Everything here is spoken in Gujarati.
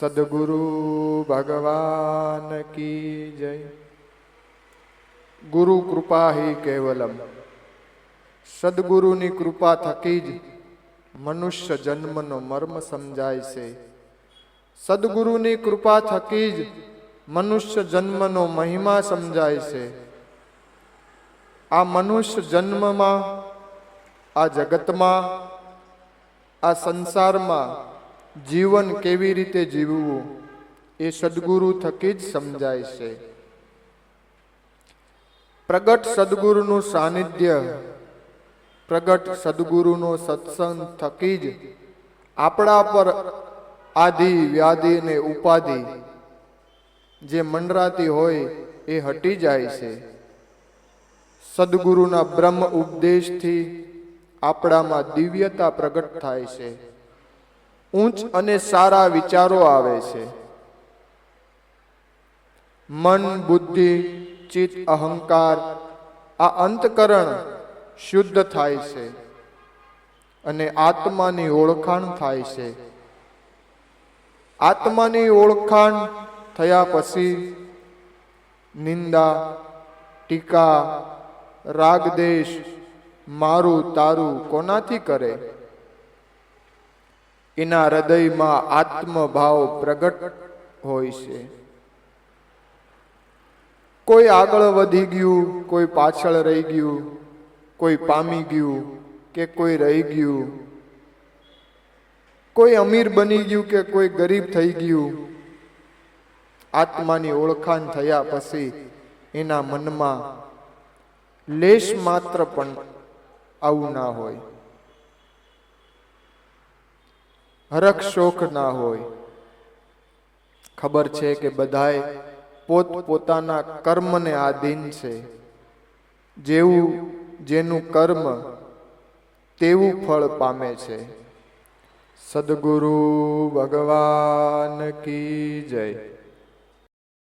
સદગુરુ ભગવાન કી જય ગુરુ કૃપા હિ કેવલમ સદગુરુની કૃપા થકી જ મનુષ્ય જન્મનો મર્મ સમજાય છે સદગુરુની કૃપા થકી જ મનુષ્ય જન્મનો મહિમા સમજાય છે આ મનુષ્ય જન્મમાં આ જગતમાં આ સંસારમાં જીવન કેવી રીતે જીવવું એ સદગુરુ થકી જ સમજાય છે. પ્રગટ સદગુરુનું સાનિધ્ય, પ્રગટ સદગુરુનો સત્સંગ થકી જ આપણા પર આદિ વ્યાધિ ને ઉપાધિ જે મંડરાતી હોય એ હટી જાય છે. સદગુરુના બ્રહ્મ ઉપદેશથી આપણામાં દિવ્યતા પ્રગટ થાય છે. ઊંચ અને સારા વિચારો આવે છે. મન, બુદ્ધિ, ચિત્ત, અહંકાર, આ અંતકરણ શુદ્ધ થાય છે અને આત્માની ઓળખાણ થાય છે. આત્માની ઓળખાણ થયા પછી નિંદા, ટીકા, રાગદેશ, મારું તારું કોનાથી કરે? એના હૃદયમાં આત્મભાવ પ્રગટ હોય છે. કોઈ આગળ વધી ગયું, કોઈ પાછળ રહી ગયું, કોઈ પામી ગયું કે કોઈ રહી ગયું, કોઈ અમીર બની ગયું કે કોઈ ગરીબ થઈ ગયું, આત્માની ઓળખાણ થયા પછી એના મનમાં લેશ માત્ર પણ આવું ના હોય. હરખ શોખ ના હોય. ખબર છે કે બધાય પોત પોતાના કર્મને આધીન છે. જેવું જેનું કર્મ તેવું ફળ પામે છે. સદગુરુ ભગવાન કી જય.